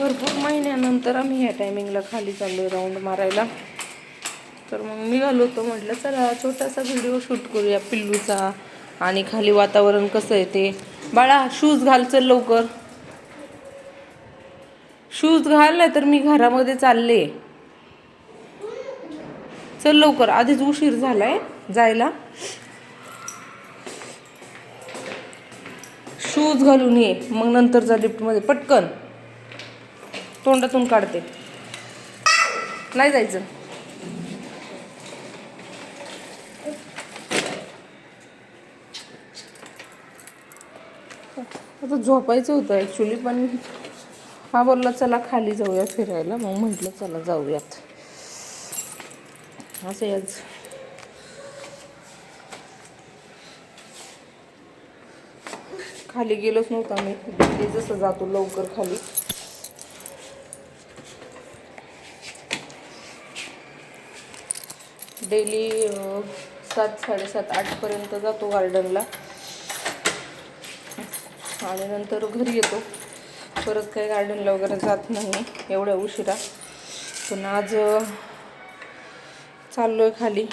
भरपूर महिन्यानंतर आम्ही ह्या टायमिंगला खाली चाललो राऊंड मारायला. तर मग निघालो होतो म्हटलं चला छोटासा व्हिडिओ शूट करूया पिल्लूचा. आणि खाली वातावरण कसं आहे ते. बाळा शूज घाल चल लवकर. शूज घाल नाही तर मी घरामध्ये चालले. चल लवकर आधीच उशीर झालाय जायला. शूज घालून ये. मग नंतर जा लिफ्टमध्ये पटकन. तोंडातून काढते. नाही जायचं. आता झोपायचं होतं ॲक्च्युली पण हा बोलला चला खाली जाऊया फिरायला. मग म्हटलं चला जाऊयात. असं याच खाली गेलोच नव्हतं मी जसं जातो लवकर खाली. डेली सात साडेसात आठपर्यंत जातो गार्डनला आणि नंतर घरी येतो. परत काही गार्डनला वगैरे जात नाही एवढ्या उशिरा. पण आज चाललो आहे खाली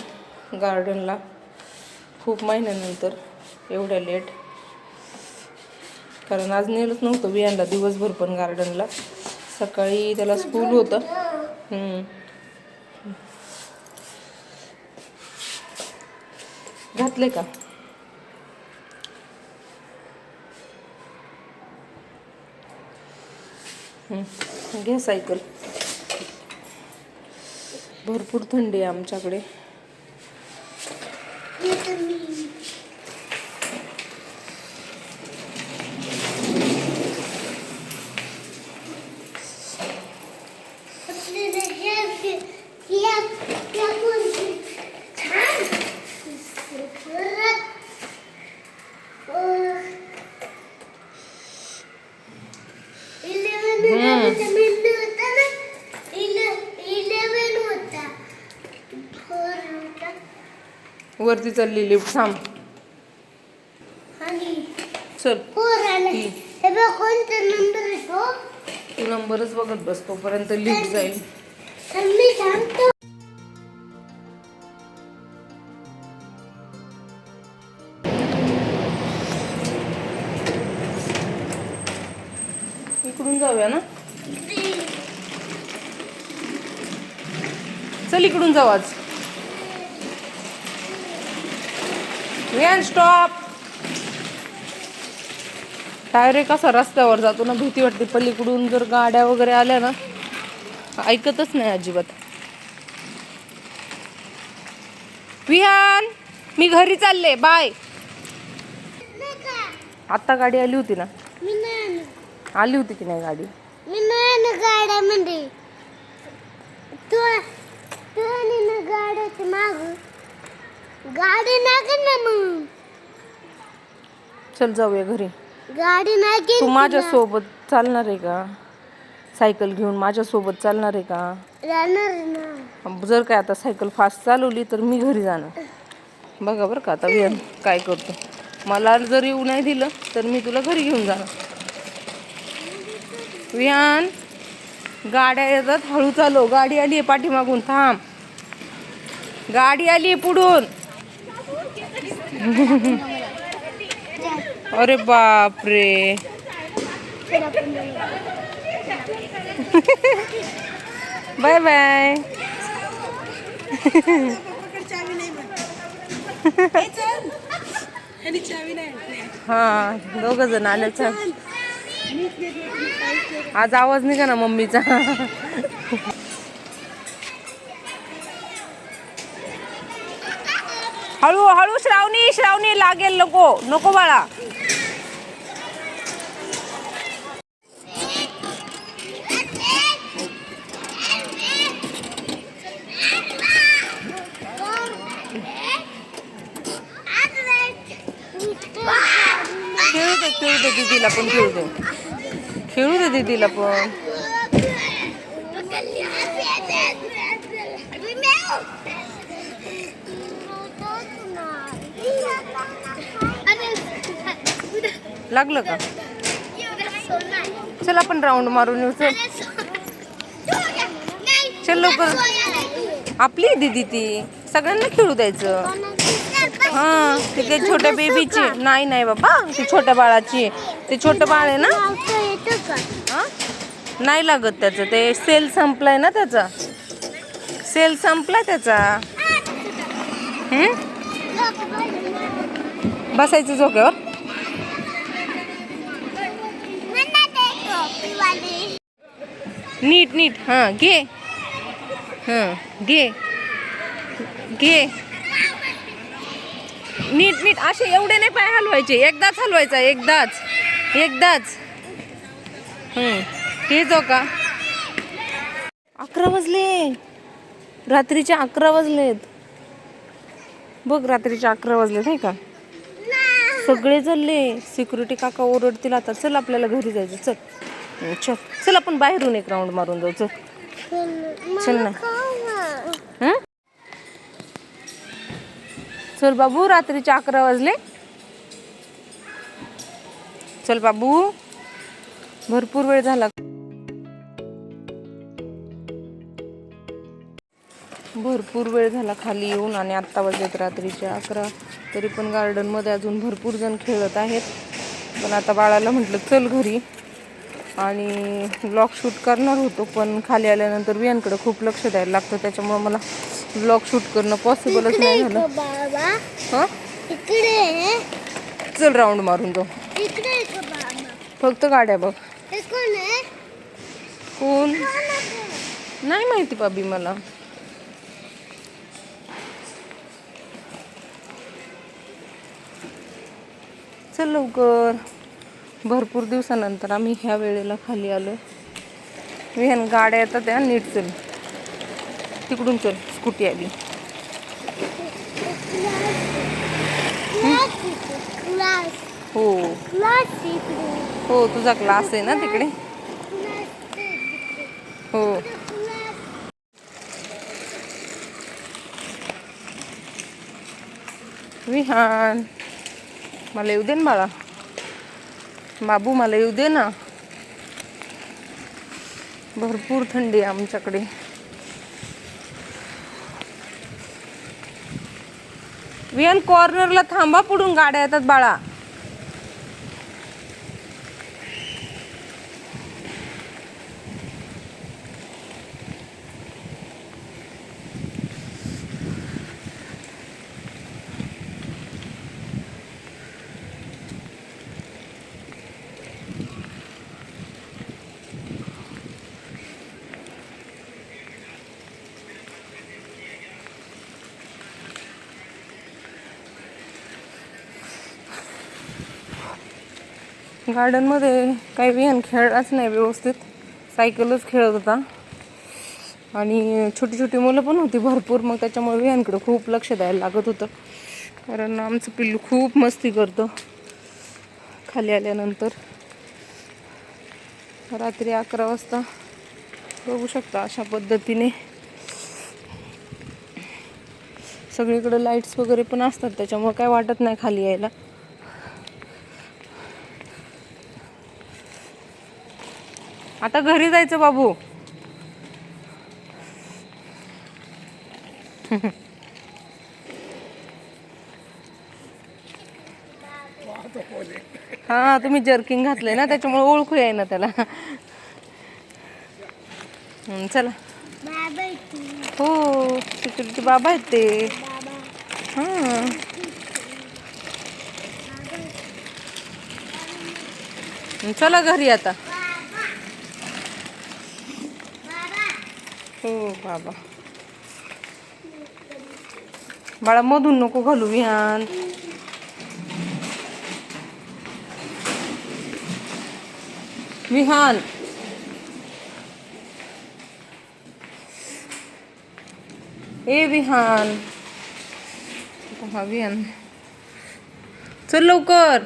गार्डनला खूप महिन्यानंतर एवढ्या लेट कारण आज नेलंच नव्हतं बियांना दिवसभर पण गार्डनला सकाळी त्याला स्कूल होतं. घातले का? घ्या सायकल. भरपूर थंडी आहे आमच्याकडे. वरती चालली लिफ्ट थांब. चल. ती. नंबरच बघत बस तोपर्यंत लिफ्ट जाईल. इकडून जाऊया ना? चल इकडून जाऊ आज. व्हॅन स्टॉप डायरेक्ट असा रस्त्यावर जातो ना भीती वाटते. पलीकडून जर गाड्या वगैरे आल्या ना ऐकतच नाही अजिबात. विहान मी घरी चालले बाय. आत्ता गाडी आली होती ना? आली. होती की नाही गाडी? मी नाही गाड्यामध्ये. तू तू गाड्याची माग. गाडी नाही ना मग? चल जाऊया घरी. गाडी नाही तू माझ्या सोबत चालणार आहे का? सायकल घेऊन माझ्या सोबत चालणार आहे का? जाणार ना. जर काय आता सायकल फास्ट चालवली तर मी घरी जाणार. बघा बरं का आता विहान काय करतो. मला जर येऊ नाही दिलं तर मी तुला घरी घेऊन जाणार. विहान गाड्या येतात हळू चालव. गाडी आली आहे पाठीमागून थांब. गाडी आली आहे पुढून. अरे बापरे. Bye bye. हा दोघ जण आल्याच आज आवाज निघा ना मम्मीचा. हळू हळू श्रावणी श्रावणी लागेल नको नको बाळा. खेळू दे खेळू दे दीदीला पण खेळू दे. खेळू दे दीदीला पण. लागलं का? चल आपण राऊंड मारून येऊ चल. चल लवकर. आपली दीदी ती. सगळ्यांना खेळू द्यायचं. हा ते काही छोट्या बेबीची नाही नाही बाबा. ती छोट्या बाळाची ते छोटं बाळ आहे ना? नाही लागत त्याचं. ते सेल संपलाय ना त्याचा. सेल संपलाय त्याचा. बसायचं झोक्यावर. नीट नीट. हां घे. हां घे. घे. नीट नीट. असे एवढे नाही पाय हलवायचे. एकदाच हलवायचा एकदाच. एकदाच. हम्म हे जो का. अकरा वाजले. रात्रीचे अकरा वाजलेत. बघ रात्रीचे अकरा वाजले नाही का? सगळे चालले सिक्युरिटी काका ओरडतील आता. चल आपल्याला घरी जायचं. चल. चल. चल आपण बाहेरून एक राऊंड मारून जाऊ. चल. चल ना. हं? चल बाबू रात्रीचे अकरा वाजले. चल बाबू. भरपूर वेळ झाला. भरपूर वेळ झाला खाली येऊन आणि आत्ता वाजलेत रात्रीचे अकरा. तरी पण गार्डनमध्ये अजून भरपूर जण खेळत आहेत. पण आता बाळाला म्हटलं चल घरी. आणि ब्लॉग शूट करणार होतो पण खाली आल्यानंतर वियांकडे खूप लक्ष द्यायला लागतं त्याच्यामुळे मला ब्लॉग शूट करणं पॉसिबलच नाही झालं. हां? इकडे. चल राऊंड मारून जाऊ. फक्त गाड्या बघ. कोण नाही माहिती बाबी मला. चल लवकर. भरपूर दिवसानंतर आम्ही ह्या वेळेला खाली आलो. विहान गाड्या येतात त्या नीट चल. तिकडून चल स्कूटी आली. हो. हो तुझा क्लास आहे ना तिकडे? हो. विहान. मला येऊ दे ना बाळा. बाबू मला येऊ दे ना. भरपूर थंडी आहे आमच्याकडे. विहान कॉर्नरला थांबा पुढून गाड्या येतात बाळा. गार्डनमध्ये काही विहान खेळलाच नाही व्यवस्थित. सायकलच खेळत होता. आणि छोटी छोटी मुलं पण होती भरपूर मग त्याच्यामुळे विहानकडे खूप लक्ष द्यायला लागत होतं. कारण आमचं पिल्लू खूप मस्ती करतं. खाली आल्यानंतर. रात्री अकरा वाजता बघू शकता अशा पद्धतीने. सगळीकडे लाईट्स वगैरे पण असतात त्याच्यामुळे काय वाटत नाही खाली यायला. आता घरी जायचं बाबू. हा तुम्ही जर्किंग घातलंय ना त्याच्यामुळे ओळखू आहे ना त्याला चला. हो सिक्युरिटी बाबा आहेत ते. हा. चला घरी आता. हो बाबा. बाळा मधून नको घालू विहान. विहान. ए विहान. हा विहान. चल लवकर.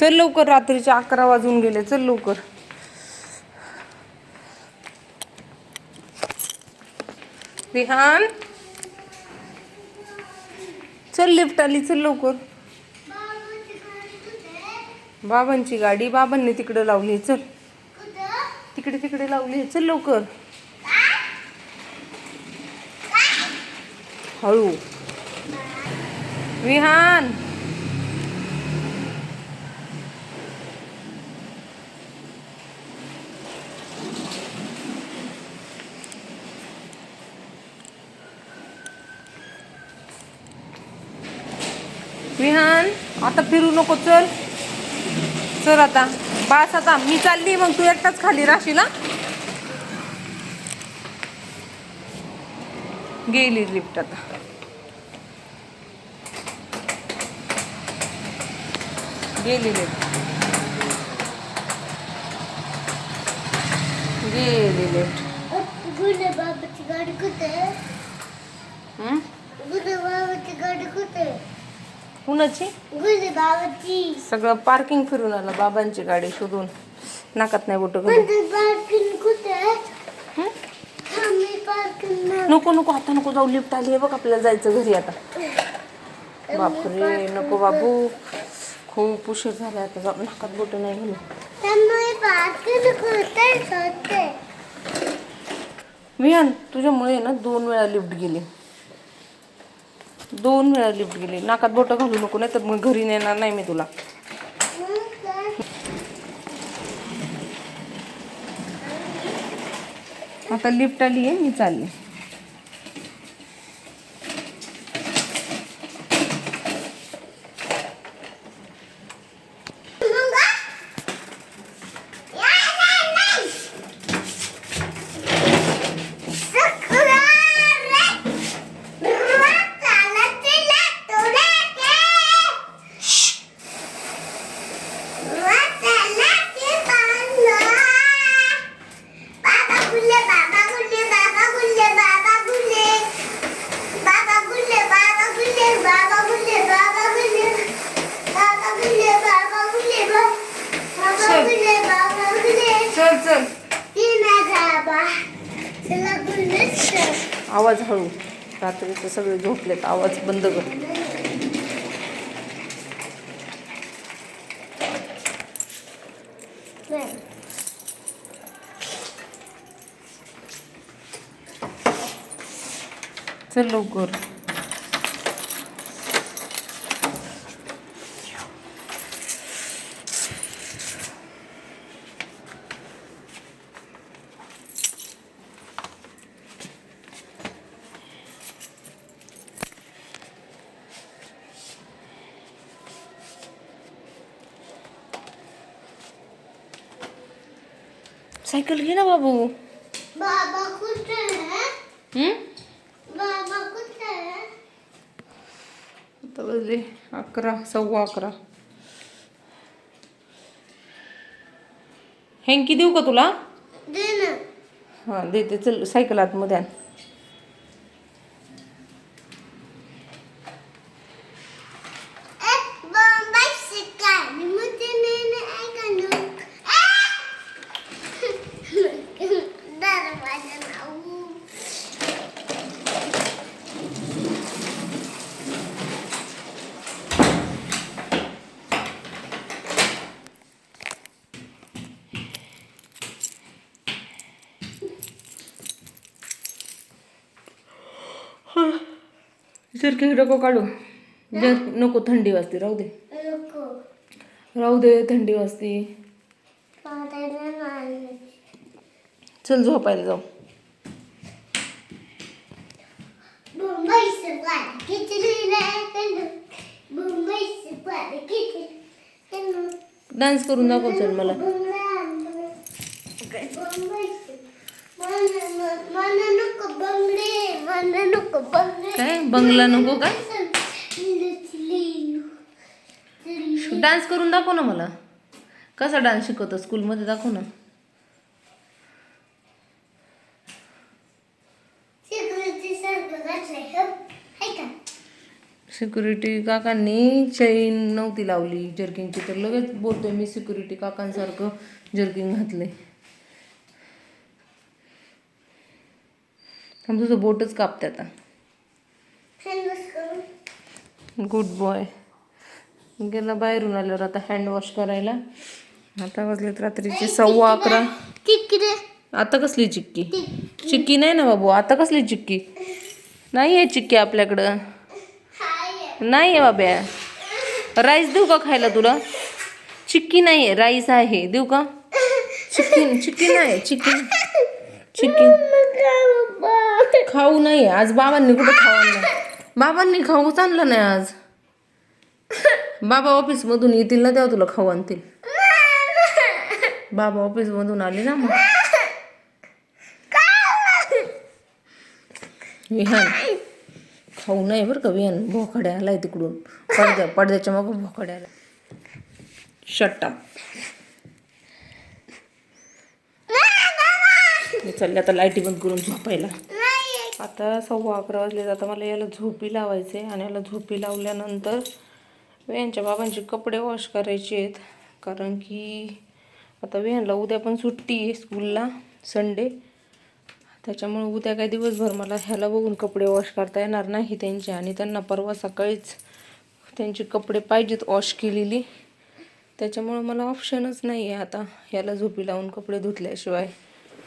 चल लवकर रात्रीचे अकरा वाजून गेले. चल लवकर. विहान चल लिफ्ट आली चल लवकर. बाबांची गाडी बाबांनी तिकडे लावली चल. तिकडे तिकडे लावली चल लवकर. हळू. विहान. विहान आता फिरू नको चल. चल आता. बास आता. मी चालली मग तू एकटाच खाली राहशील हा? गेली लिफ्ट आता. गेली लिफ्ट. गेली लिफ्ट. बाबाची गाडी कुठे बाबाची गाडी कुठे कुणाची? सगळं पार्किंग फिरून आलं बाबांची गाडी शोधून. नाकात नाही बोट हं? नको नको आता नको जाऊ लिफ्ट आली. आहे बघ आपल्याला जायचं घरी आता. बापरे नको बाबू. खूप उशीर झाला आता जाऊ. नाकात बोट नाही होते विहान तुझ्यामुळे ना दोन वेळा लिफ्ट गेली. दोन वेळा लिफ्ट गेली. नाकात बोटं घालू नको नाही तर मग घरी नेणार नाही मी तुला. आता लिफ्ट आली आहे मी चालले. सगळे आवाज बंद कर. चल लवकर. सायकल घे ना बाबू. बाबा कुठे आता वाजले अकरा सव्वा अकरा. हेंकी देऊ का तुला? दे ना. हां देते. चल सायकल आतमध्ये आण. जर काही नको काढू नको थंडी वाजते राहू दे राहू दे थंडी वाजते चल झोपायला जाऊ डान्स करून दाखव चल मला नको बंगले काय? बंगला नको काय डान्स करून दाखव ना मला. कसा डान्स शिकवतो स्कूलमध्ये दाखव ना. सिक्युरिटी का? काकांनी चैन नव्हती लावली जर्किंगची तर लगेच बोलतोय मी सिक्युरिटी काकांसारखं जर्किंग घातलंय. थांब तुझं बोटच कापते आता. गुड बॉय गेला बाहेरून आल्यावर आता हँड वॉश करायला. आता वाजलेत रात्रीचे सव्वा अकरा. आता कसली चिक्की? चिक्की. नाही ना बाबू आता कसली चिक्की? नाही आहे चिक्की आपल्याकडं. नाही आहे बाब्या. राईस देऊ का खायला तुला? चिक्की नाही आहे राईस आहे. देऊ का? चिक्की चिक्की नाही चिक्की चिक्की खाऊ नाही आज बाबांनी कुठं खाऊ आणलं बाबांनी खाऊच आणलं नाही आज. बाबा ऑफिस मधून येतील ना तेव्हा तुला खाऊ आणतील. बाबा ऑफिस मधून आले ना मग. विहान. खाऊ नाही बरं का विहान. भोकड्या आलाय तिकडून. पडद्या पडद्याच्या मग भोकड्या आला शट्टा चालले आता लाईटी बंद करून झोपायला. आता सव्वा अकरा वाजले आता मला याला झोपी लावायचे आणि याला झोपी लावल्यानंतर यांच्या बाबांचे कपडे वॉश करायचे आहेत. कारण की आता वेनला उद्या पण सुट्टी आहे स्कूलला संडे त्याच्यामुळे उद्या काय दिवसभर मला ह्याला बघून कपडे वॉश करता येणार नाही त्यांचे आणि त्यांना परवा सकाळीच त्यांचे कपडे पाहिजेत वॉश केलेली. त्याच्यामुळं मला ऑप्शनच नाही आहे आता ह्याला झोपी लावून कपडे धुतल्याशिवाय.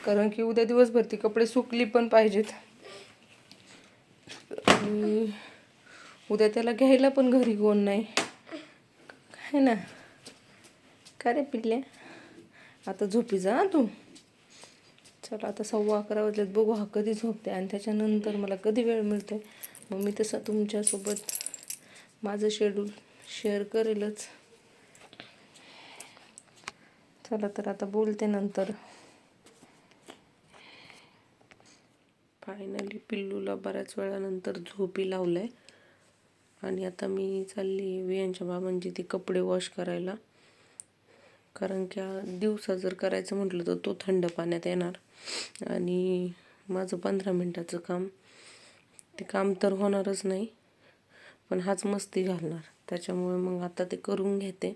कारण की उद्या दिवसभर ती कपडे सुकली पण पाहिजेत. आणि उद्या त्याला घ्यायला पण घरी कोण नाही. काय ना? का रे पिल्ल्या? आता झोपी जा तू. चला आता सव्वा अकरा वाजलेत बघू हा कधी झोपते आणि त्याच्यानंतर मला कधी वेळ मिळते मग मी तसं तुमच्यासोबत माझं शेड्यूल शेअर करेलच. चला तर आता बोलते नंतर. फायनली पिल्लूला बऱ्याच वेळानंतर झोपी लावलंय. आणि आता मी चालली वियांच्या बाबांची ती कपडे वॉश करायला. कारण की दिवसा जर करायचं म्हटलं तर तो थंड पाण्यात येणार. आणि माझं पंधरा मिनटाचं काम ते काम तर होणारच नाही पण हाच मस्ती घालणार. त्याच्यामुळे मग आता ते करून घेते.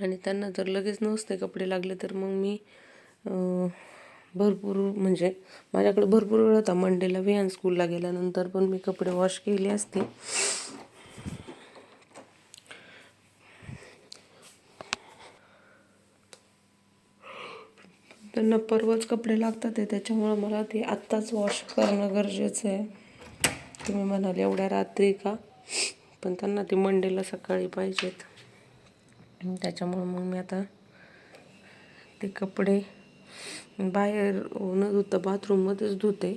आणि त्यांना जर लगेच नसते कपडे लागले तर मग मी भरपूर म्हणजे माझ्याकडे भरपूर वेळ होता. मंडेला विहान स्कूलला गेल्यानंतर पण मी कपडे वॉश केले असते. त्यांना परवाच कपडे लागतात आहे त्याच्यामुळं मला ते आत्ताच वॉश करणं गरजेचं आहे. तुम्ही म्हणाल एवढ्या रात्री का? पण त्यांना ते मंडेला सकाळी पाहिजेत. त्याच्यामुळं मग मी आता ते कपडे बाहेर न धुता बाथरूममध्येच धुते.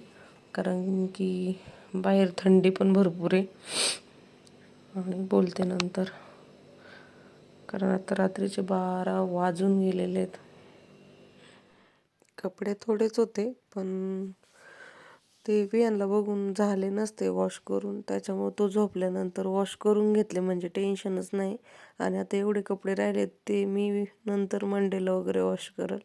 कारण की बाहेर थंडी पण भरपूर आहे. आणि बोलते नंतर. कारण आता रात्रीचे बारा वाजून गेलेले आहेत. कपडे थोडेच होते पण ते वियांना बघून झाले नसते वॉश करून. त्याच्यामुळे तो झोपल्यानंतर वॉश करून घेतले म्हणजे टेन्शनच नाही. आणि आता एवढे कपडे राहिले ते मी नंतर मंडेला वगैरे वॉश करेल.